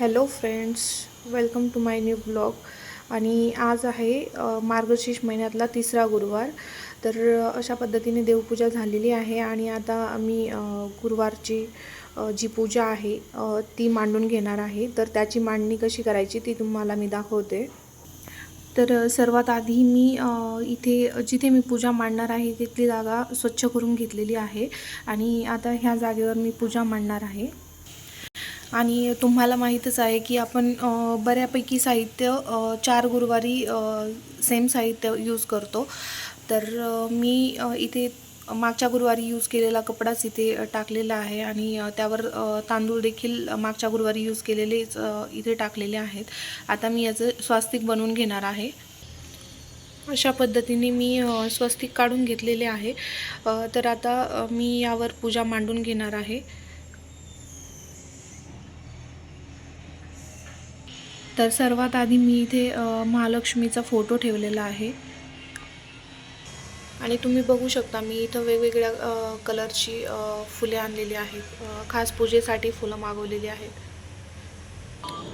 Hello friends welcome to my new blog. आणि आज आहे मार्गशीर्ष महिन्यातला तिसरा गुरुवार. तर अशा पद्धतीने देवपूजा झालेली आहे आणि आता आम्ही गुरुवारची जी पूजा आहे ती मांडून घेणार आहे. तर त्याची मांडणी कशी करायची ती तुम्हाला मी दाखवते. तर सर्वात आधी मी इथे जिथे मी पूजा मांडणार आहे तिथली जागा स्वच्छ करून घेतलेली आहे. आणि आता ह्या जागेवर मी पूजा मांडणार आहे. आणि तुम्हाला माहीतच आहे की आपण बऱ्यापैकी साहित्य चार गुरुवारी सेम साहित्य यूज करतो. तर मी इथे मागच्या गुरुवारी यूज केलेला कपडाच इथे टाकलेला आहे आणि त्यावर तांदूळ देखील मागच्या गुरुवारी यूज केलेलेच इथे टाकलेले आहेत. आता मी याचं स्वास्तिक बनवून घेणार आहे. अशा पद्धतीने मी स्वस्तिक काढून घेतलेले आहे. तर आता मी यावर पूजा मांडून घेणार आहे. तर सर्वात आधी मी इथे महालक्ष्मीचा फोटो ठेवलेला आहे. आणि तुम्ही बघू शकता मी इथं वेगवेगळ्या कलरची फुले आणलेली आहेत. खास पूजेसाठी फुलं मागवलेली आहेत.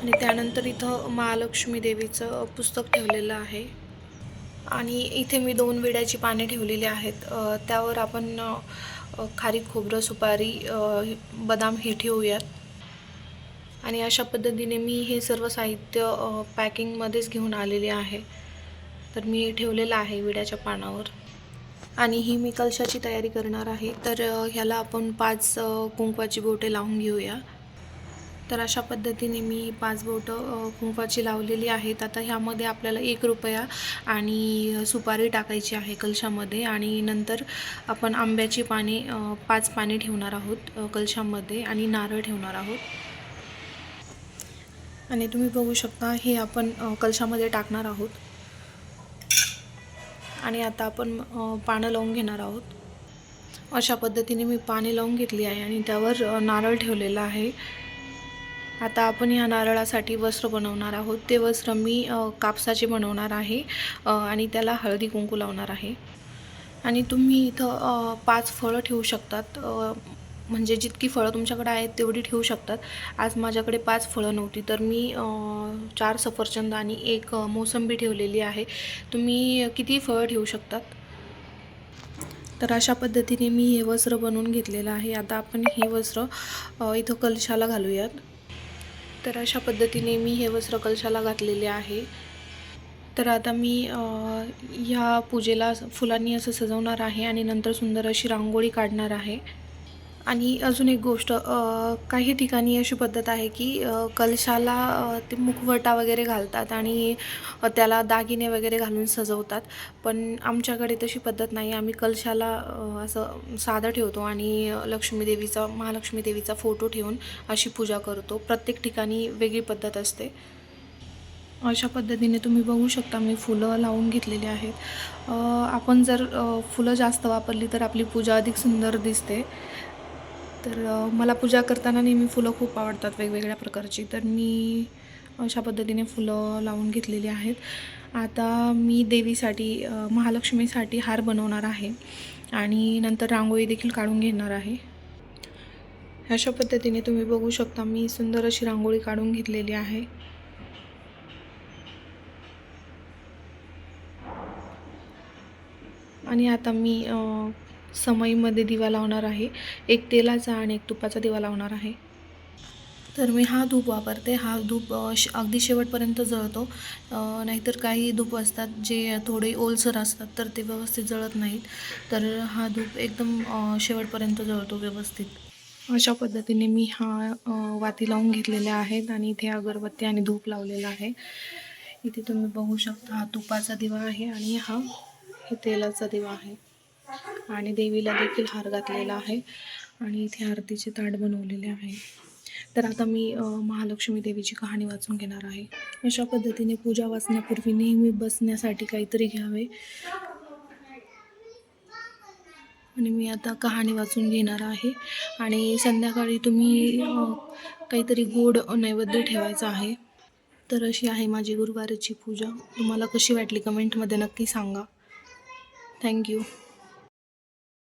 आणि त्यानंतर इथं महालक्ष्मी देवीचं पुस्तक ठेवलेलं आहे. आणि इथे मी दोन विड्याची पाने ठेवलेली आहेत. त्यावर आपण खारी खारीक खोबरं सुपारी बदाम हे ठेवूयात. आणि अशा पद्धतीने मी हे सर्व साहित्य पॅकिंगमध्येच घेऊन आलेले आहे. तर मी हे ठेवलेलं आहे विड्याच्या पानावर. आणि ही मी कलशाची तयारी करणार आहे. तर ह्याला आपण पाच कुंकवाची बोटे लावून घेऊया. तर अशा पद्धतीने मी पाच बोटं कुंकवाची लावलेली आहेत. आता ह्यामध्ये आपल्याला एक रुपया आणि सुपारी टाकायची आहे कलशामध्ये. आणि नंतर आपण आंब्याची पाने पाच पाने ठेवणार आहोत कलशामध्ये. आणि नारळ ठेवणार आहोत. आणि तुम्ही बघू शकता हे आपण कलशामध्ये टाकणार आहोत. आणि आता आपण पानं लावून घेणार आहोत. अशा पद्धतीने मी पाने लावून घेतली आहे आणि त्यावर नारळ ठेवलेला आहे. आता आपण या नारळासाठी वस्त्र बनवणार आहोत. ते वस्त्र मी कापसाचे बनवणार आहे आणि त्याला हळदी कुंकू लावणार आहे. आणि तुम्ही इथं पाच फळं ठेवू शकतात. म्हणजे जितकी फळं तुमच्याकडे आहेत तेवढी ठेवू शकतात. आज माझ्याकडे पाच फळं नव्हती तर मी चार सफरचंद आणि एक मोसंबी ठेवलेली आहे. तुम्ही किती फळं ठेवू शकतात? तर अशा पद्धतीने मी हे वस्त्र बनवून घेतलेलं आहे. आता आपण हे वस्त्र इथं कलशाला घालूयात. तर अशा पद्धतीने मी हे वस्त्र कलशाला घातलेले आहे. तर आता मी ह्या पूजेला फुलांनी असं सजवणार आहे आणि नंतर सुंदर अशी रांगोळी काढणार आहे. आणि अजून एक गोष्ट काही ठिकाणी अशी पद्धत आहे की कलशाला ते मुखवटा वगैरे घालतात आणि त्याला दागिने वगैरे घालून सजवतात. पण आमच्याकडे तशी पद्धत नाही. आम्ही कलशाला असं साधं ठेवतो आणि लक्ष्मी देवीचा महालक्ष्मी देवीचा फोटो ठेवून अशी पूजा करतो. प्रत्येक ठिकाणी वेगळी पद्धत असते. अशा पद्धतीने तुम्ही बघू शकता मी फुलं लावून घेतलेली आहेत. आपण जर फुलं जास्त वापरली तर आपली पूजा अधिक सुंदर दिसते. तर मला पूजा करताना नेहमी फुलं खूप आवडतात वेगवेगळ्या प्रकारची. तर मी अशा पद्धतीने फुलं लावून घेतलेली आहेत. आता मी देवीसाठी महालक्ष्मीसाठी हार बनवणार आहे आणि नंतर रांगोळी देखील काढून घेणार आहे. अशा पद्धतीने तुम्ही बघू शकता मी सुंदर अशी रांगोळी काढून घेतलेली आहे. आणि आता मी समईमध्ये दिवा लावणार आहे. एक तेलाचा आणि एक तुपाचा दिवा लावणार आहे. तर मी हा धूप वापरते. हा धूप श अगदी शेवटपर्यंत जळतो. नाहीतर काही धूप असतात जे थोडे ओलसर असतात तर ते व्यवस्थित जळत नाहीत. तर हा धूप एकदम शेवटपर्यंत जळतो व्यवस्थित. अशा पद्धतीने मी हा वाती लावून घेतलेल्या आहेत आणि इथे अगरबत्ती आणि धूप लावलेला आहे. इथे तुम्ही बघू शकता हा तुपाचा दिवा आहे आणि हा हे तेलाचा दिवा आहे. आणि देवीला देखील हार घातलेला आहे. आणि इथे आरतीचे ताट बनवलेले आहे. तर आता मी महालक्ष्मी देवीची कहाणी वाचून घेणार आहे. अशा पद्धतीने पूजा वाचण्यापूर्वी नेहमी बसण्यासाठी काहीतरी घ्यावे. आणि मी आता कहाणी वाचून घेणार आहे. आणि संध्याकाळी तुम्ही काहीतरी गोड नैवेद्य ठेवायचा आहे. तर अशी आहे माझी गुरुवारची पूजा. तुम्हाला कशी वाटली कमेंटमध्ये नक्की सांगा. थँक्यू